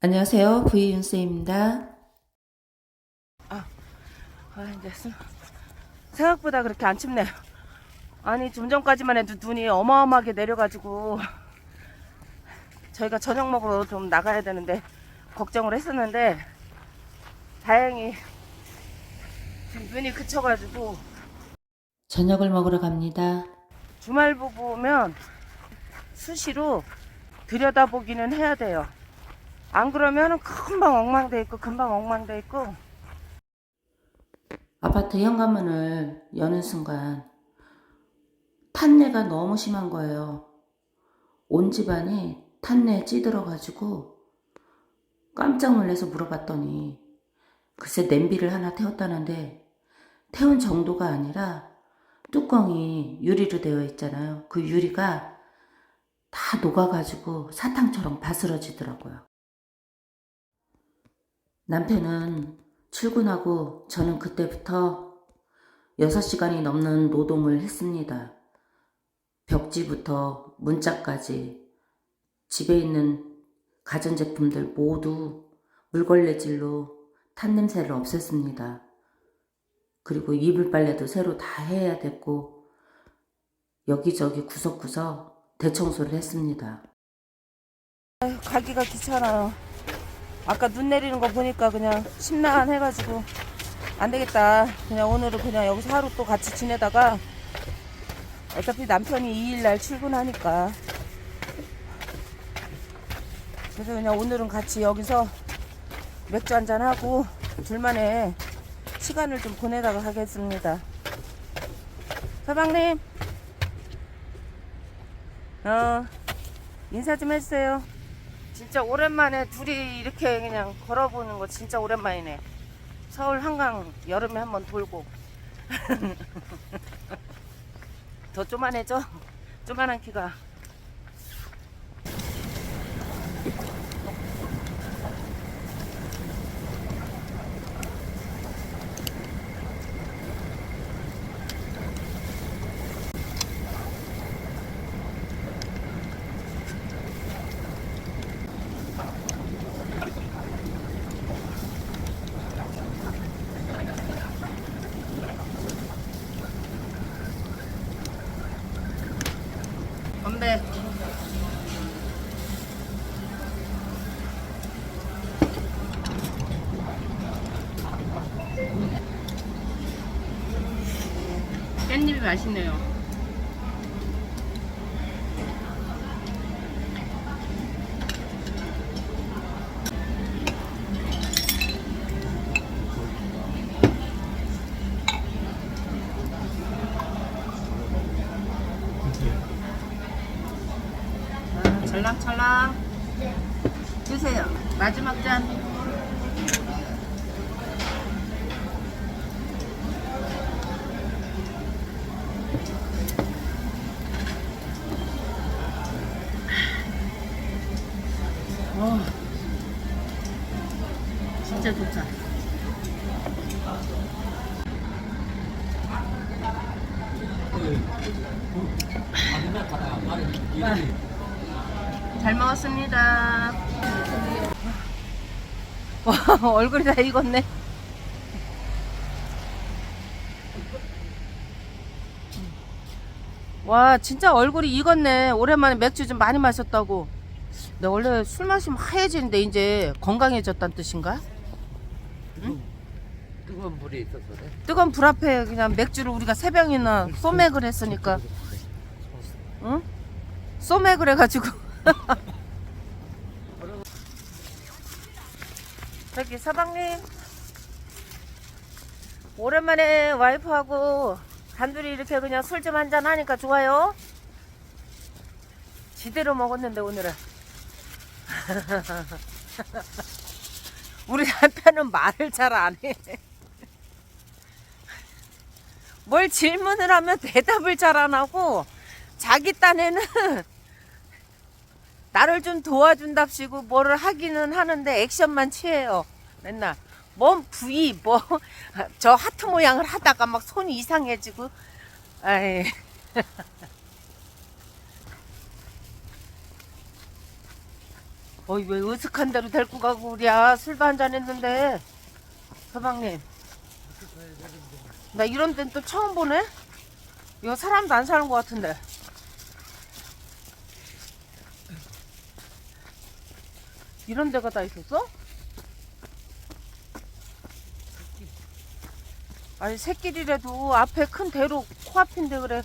안녕하세요. 부이윤쌤입니다. 아, 이제 스- 생각보다 그렇게 안 춥네요. 아니, 좀 전까지만 해도 눈이 어마어마하게 내려가지고 저희가 저녁 먹으러 좀 나가야 되는데 걱정을 했었는데 다행히 지금 눈이 그쳐가지고 저녁을 먹으러 갑니다. 주말 부부면 수시로 들여다보기는 해야 돼요. 안 그러면 금방 엉망돼 있고 금방 엉망돼 있고 아파트 현관문을 여는 순간 탄내가 너무 심한 거예요. 온 집안이 탄내에 찌들어가지고 깜짝 놀라서 물어봤더니 글쎄 냄비를 하나 태웠다는데 태운 정도가 아니라 뚜껑이 유리로 되어 있잖아요. 그 유리가 다 녹아가지고 사탕처럼 바스러지더라고요. 남편은 출근하고 저는 그때부터 6시간이 넘는 노동을 했습니다. 벽지부터 문짝까지 집에 있는 가전제품들 모두 물걸레질로 탄냄새를 없앴습니다. 그리고 이불 빨래도 새로 다 해야 됐고 여기저기 구석구석 대청소를 했습니다. 가기가 귀찮아요. 아까 눈 내리는 거 보니까 그냥 심란 해가지고 안 되겠다. 그냥 오늘은 그냥 여기서 하루 또 같이 지내다가 어차피 남편이 2일날 출근하니까 그래서 그냥 오늘은 같이 여기서 맥주 한잔 하고 둘만의 시간을 좀 보내다가 가겠습니다. 서방님, 어 인사 좀 해주세요. 진짜 오랜만에 둘이 이렇게 그냥 걸어보는 거 진짜 오랜만이네. 서울 한강 여름에 한번 돌고. 더 쪼만해져? 쪼만한 키가. 건배. 깻잎이 맛있네요. 찰랑찰랑 드세요. 마지막 잔. 어, 진짜 좋다. 잘 먹었습니다. 와, 얼굴이 다 익었네. 와, 진짜 얼굴이 익었네. 오랜만에 맥주 좀 많이 마셨다고. 내가 원래 술 마시면 하얘지는데 이제 건강해졌다는 뜻인가? 뜨거운 물이 있어서 그래. 뜨거운 불 앞에 그냥 맥주를 우리가 세 병이나 소맥을 했으니까 응? 소맥을 해가지고 저기 사방님. 오랜만에 와이프하고 단둘이 이렇게 그냥 술 좀 한잔 하니까 좋아요. 지대로 먹었는데 오늘은. 우리 남편은 말을 잘 안 해. 뭘 질문을 하면 대답을 잘 안 하고 자기 딴에는 나를 좀 도와준답시고 뭐를 하기는 하는데 액션만 취해요. 맨날 뭔 부위 뭐 저 하트 모양을 하다가 막 손이 이상해지고. 아이. 어이 왜 으슥한 대로 데리고 가고 그래야? 술도 한 잔 했는데. 서방님. 나 이런 데는 또 처음 보네? 이거 사람도 안 사는 것 같은데 이런 데가 다 있었어? 아니 새길이라도 앞에 큰 대로 코앞인데 그래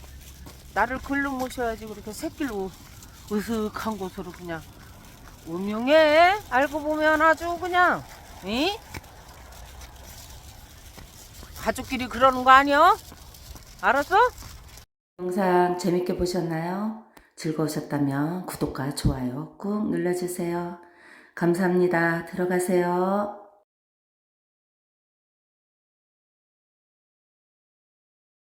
나를 글로 모셔야지 그렇게 새길로 으슥한 곳으로 그냥 운명해 알고 보면 아주 그냥 이 가족끼리 그러는 거 아니야? 알았어? 영상 재밌게 보셨나요? 즐거우셨다면 구독과 좋아요 꾹 눌러주세요. 감사합니다. 들어가세요.